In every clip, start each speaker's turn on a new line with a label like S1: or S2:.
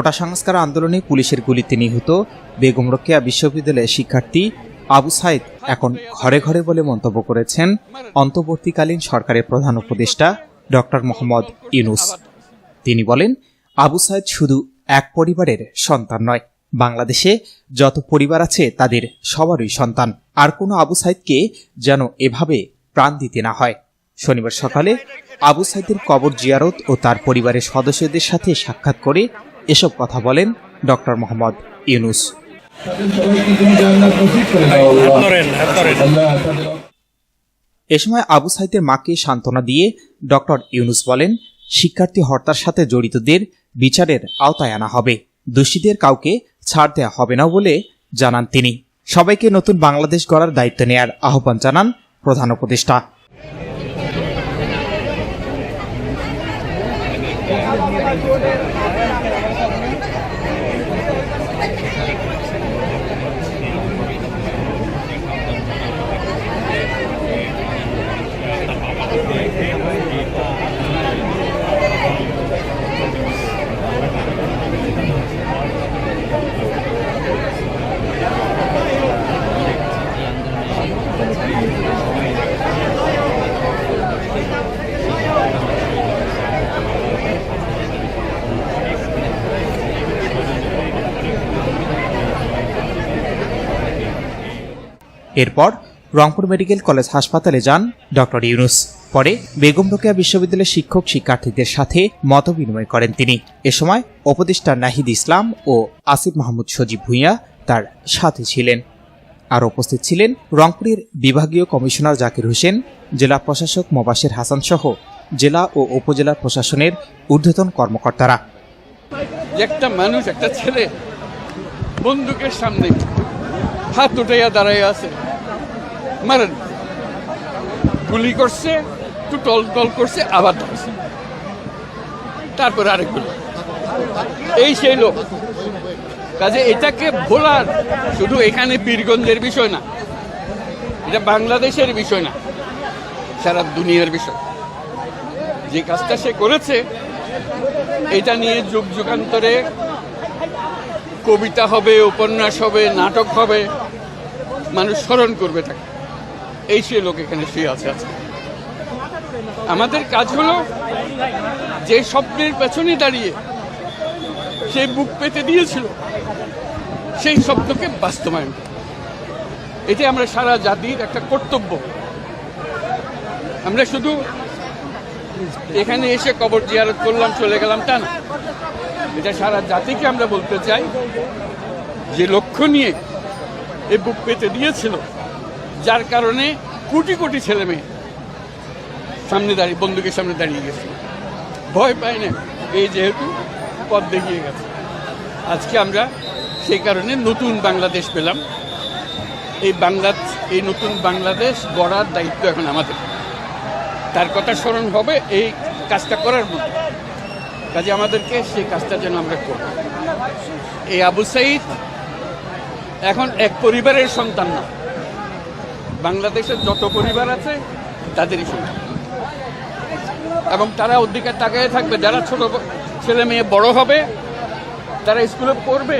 S1: কোটা সংস্কার আন্দোলনে পুলিশের গুলিতে নিহত বেগম রোকেয়া বিশ্ববিদ্যালয়ের শিক্ষার্থী আবু সাইদ এখন ঘরে ঘরে বলে মন্তব্য করেছেন, অন্তর্বর্তীকালীন সরকারের প্রধান উপদেষ্টা ডক্টর মোহাম্মদ ইউনুস। তিনি বলেন, আবু সাইদ শুধু এক পরিবারের সন্তান নয়, বাংলাদেশে যত পরিবার আছে তাদের সবারই সন্তান। আর কোনো আবু সাইদকে যেন এভাবে প্রাণ দিতে না হয়। শনিবার সকালে আবু সাইদের কবর জিয়ারত ও তার পরিবারের সদস্যদের সাথে সাক্ষাৎ করে এসব কথা বলেন ডক্টর মোহাম্মদ ইউনুস। এ সময় আবু সাইদের মাকে সান্ত্বনা দিয়ে ডক্টর ইউনুস বলেন, শিক্ষার্থী হত্যার সাথে জড়িতদের বিচারের আওতায় আনা হবে। দোষীদের কাউকে ছাড় দেওয়া হবে না বলে জানান তিনি। সবাইকে নতুন বাংলাদেশ গড়ার দায়িত্ব নেয়ার আহ্বান জানান প্রধান উপদেষ্টা। Ich habe এরপর রংপুর মেডিকেল কলেজ হাসপাতালে যান ডক্টর ইউনুস। পরে বেগম রোকেয়া বিশ্ববিদ্যালয়ের শিক্ষক শিক্ষার্থীদের সাথে মতবিনিময় করেন তিনি। এ সময় উপদেষ্টা নাহিদ ইসলাম ও আসিফ মাহমুদ সজীব ভূঁইয়া তার সাথে ছিলেন। আর উপস্থিত ছিলেন রংপুরের বিভাগীয় কমিশনার জাকির হোসেন, জেলা প্রশাসক মোবাশের হাসান সহ জেলা ও উপজেলা প্রশাসনের ঊর্ধ্বতন কর্মকর্তারা।
S2: একটা মানুষ, একটা ছেলে বন্দুকের সামনে হাত উঠাইয়া দাঁড়াইয়া আছে। মারেন। গুলি করছে, একটু টল টল করছে, আবার ধরছে। তারপর আরেক গুলি। এই সেই লোক। কাজে এটাকে ভোলার, শুধু এখানে পীরগঞ্জের বিষয় না, এটা বাংলাদেশের বিষয় না, সারা দুনিয়ার বিষয়। যে কাজটা সে করেছে, এটা নিয়ে যুগ যুগান্তরে কবিতা হবে, উপন্যাস হবে, নাটক হবে, মানুষ স্মরণ করবে তাকে। এই সে লোক এখানে শুয়ে আছে আজকে আমাদের কাজ হলো যে স্বপ্নের পেছনে দাঁড়িয়ে সে বুক পেতে দিয়েছিল, সেই স্বপ্নকে বাস্তবায়ন। এটি আমরা সারা জাতির একটা কর্তব্য। আমরা শুধু এখানে এসে কবর জিয়ারত করলাম, চলে গেলাম তা না। এটা সারা জাতিকে আমরা বলতে চাই যে লক্ষ্য নিয়ে এই বুক পেতে দিয়েছিল। যার কারণে কোটি কোটি ছেলে মেয়ে সামনে দাঁড়িয়ে, বন্দুকের সামনে দাঁড়িয়ে গেছে। ভয় পায় না, এই যেহেতু পথ দেখিয়ে গেছে। আজকে আমরা সেই কারণে নতুন বাংলাদেশ পেলাম। এই বাংলা, এই নতুন বাংলাদেশ গড়ার দায়িত্ব এখন আমাদের। তার কথা স্মরণ হবে এই কাজটা করার মতো। কাজে আমাদেরকে সেই কাজটা যেন আমরা করি। এই আবু সাইদ এখন এক পরিবারের সন্তান না। বাংলাদেশের যত পরিবার আছে, তাদেরই সন্তান এবং তারা ওদিকে তাকিয়ে থাকবে। যারা ছোট ছেলে মেয়ে বড় হবে, তারা স্কুলে পড়বে।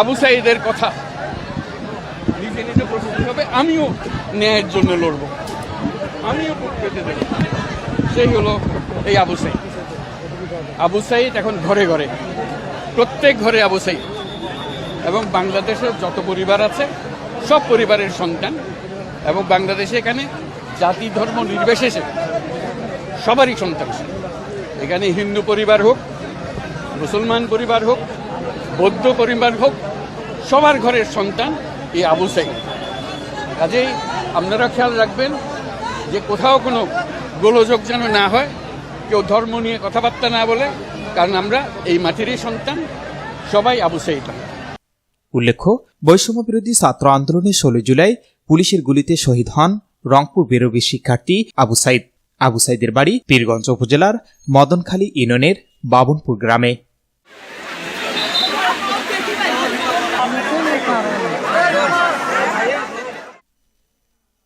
S2: আবু সাইদের কথা নিজে নিজে প্রস্তুতি হবে, আমিও ন্যায়ের জন্য লড়বো। আমিও পেতে দেব। সেই হলো এই আবু সাইদ। আবু সাইদ এখন ঘরে ঘরে, প্রত্যেক ঘরে আবু সাইদ। এবং বাংলাদেশের যত পরিবার আছে সব পরিবারের সন্তান এবং বাংলাদেশে এখানে জাতি, ধর্ম নির্বিশেষে সবারই সন্তান এখানে হিন্দু পরিবার হোক, মুসলমান পরিবার হোক, বৌদ্ধ পরিবার হোক, সবার ঘরের সন্তান এই আবু সাইদ। কাজেই আপনারা খেয়াল রাখবেন যে কোথাও কোনো গোলযোগ যেন না হয়, কেউ ধর্ম নিয়ে কথাবার্তা না বলে, কারণ আমরা এই মাটিরই সন্তান, সবাই আবু সাইদ।
S1: উল্লেখ্য বৈষম্য বিরোধী ছাত্র আন্দোলনের ষোলো জুলাই পুলিশের গুলিতে শহীদ হন রংপুর বেরোবি শিক্ষার্থী আবু সাইদ। আবু সাইদের বাড়ি পীরগঞ্জ উপজেলার মদনখালী ইউনিয়নের বাবনপুর গ্রামে।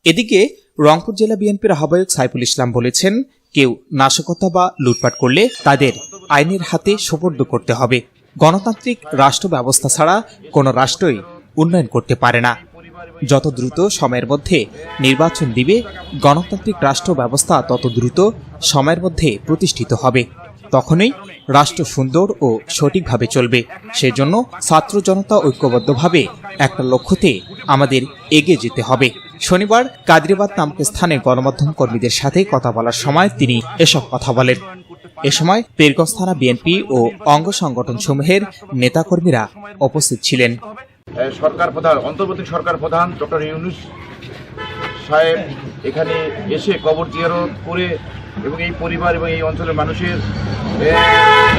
S1: এদিকে রংপুর জেলা বিএনপির আহ্বায়ক সাইফুল ইসলাম বলেছেন, কেউ নাশকতা বা লুটপাট করলে তাদের আইনের হাতে সোপর্দ করতে হবে। গণতান্ত্রিক রাষ্ট্র ব্যবস্থা ছাড়া কোনো রাষ্ট্রই উন্নয়ন করতে পারে না। যত দ্রুত সময়ের মধ্যে নির্বাচন দিবে, গণতান্ত্রিক রাষ্ট্র ব্যবস্থা তত দ্রুত সময়ের মধ্যে প্রতিষ্ঠিত হবে। তখনই রাষ্ট্র সুন্দর ও সঠিকভাবে চলবে। সেজন্য ছাত্র জনতা ঐক্যবদ্ধভাবে একটা লক্ষ্যতে আমাদের এগিয়ে যেতে হবে। শনিবার কাদরিবাদ নামক স্থানে গণমাধ্যম কর্মীদের সাথে কথা বলার সময় তিনি এসব কথা বলেন। এ সময় পীরগঞ্জ থানা বিএনপি ও অঙ্গ সংগঠন সমূহের নেতাকর্মীরা উপস্থিত ছিলেন।
S3: সরকার প্রধান অন্তর্বর্তী সরকার প্রধান ডক্টর ইউনুস সাহেব এখানে এসে কবর জিয়ারত করে এবং এই পরিবার এবং এই অঞ্চলের মানুষের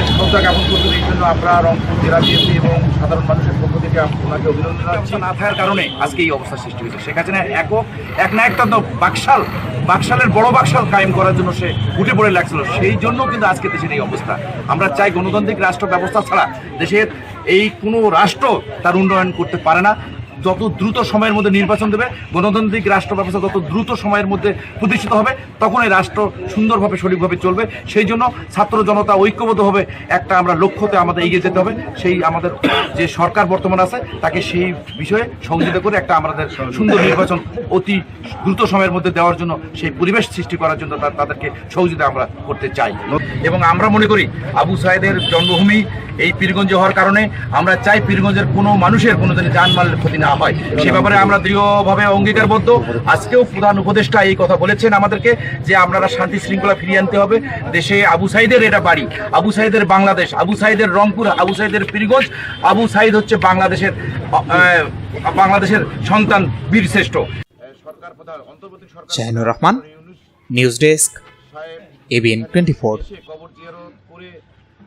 S3: শ্রদ্ধা জ্ঞাপন করতে এই জন্য আমরা রংপুর জেলা বিএনপি এবং সাধারণ মানুষের পক্ষ থেকে আপ- ওনাকে অভিনন্দন জানাচ্ছি।
S4: না থাকার কারণে আজকে এই অবস্থা সৃষ্টি হয়েছে। শেখ হাসিনা একক এক না একটা বাকশাল বাকশালের বড় বাকশাল কায়েম করার জন্য সে উঠে পড়ে লাগছিল। সেই জন্য কিন্তু আজকে দেশের এই অবস্থা। আমরা চাই গণতান্ত্রিক রাষ্ট্র ব্যবস্থা ছাড়া দেশের এই কোনো রাষ্ট্র তার উন্নয়ন করতে পারে না। যত দ্রুত সময়ের মধ্যে নির্বাচন দেবে, গণতান্ত্রিক রাষ্ট্র ব্যবস্থা যত দ্রুত সময়ের মধ্যে প্রতিষ্ঠিত হবে তখন এই রাষ্ট্র সুন্দরভাবে, সঠিকভাবে চলবে। সেই জন্য ছাত্র জনতা ঐক্যবদ্ধ হবে, একটা আমরা লক্ষ্যতে আমাদের এগিয়ে যেতে হবে। সেই আমাদের যে সরকার বর্তমান আছে, তাকে সেই বিষয়ে সহযোগিতা করে একটা আমাদের সুন্দর নির্বাচন অতি দ্রুত সময়ের মধ্যে দেওয়ার জন্য, সেই পরিবেশ সৃষ্টি করার জন্য তাদেরকে সহযোগিতা আমরা করতে চাই। এবং আমরা মনে করি, আবু সাহেদের জন্মভূমি এই পীরগঞ্জে হওয়ার কারণে আমরা চাই পীরগঞ্জের কোনো মানুষের কোনো দিন জানমালের ক্ষতি না হয়। সে ব্যাপারে আমরা দৃঢ়ভাবে অঙ্গীকারবদ্ধ। আজকেও প্রধান উপদেষ্টা এই কথা বলেছেন আমাদেরকে যে আপনারা শান্তি শৃঙ্খলা ফিরিয়ে আনতে হবে। দেশে আবু সাইদের এটা বাড়ি। আবু সাইদের বাংলাদেশ, আবু সাইদের রংপুর, আবু সাইদের পীরগঞ্জ, আবু সাইদ হচ্ছে বাংলাদেশের বাংলাদেশের সন্তান বীর শ্রেষ্ঠ।
S1: Shahinur Rahman, news desk ABN twenty four.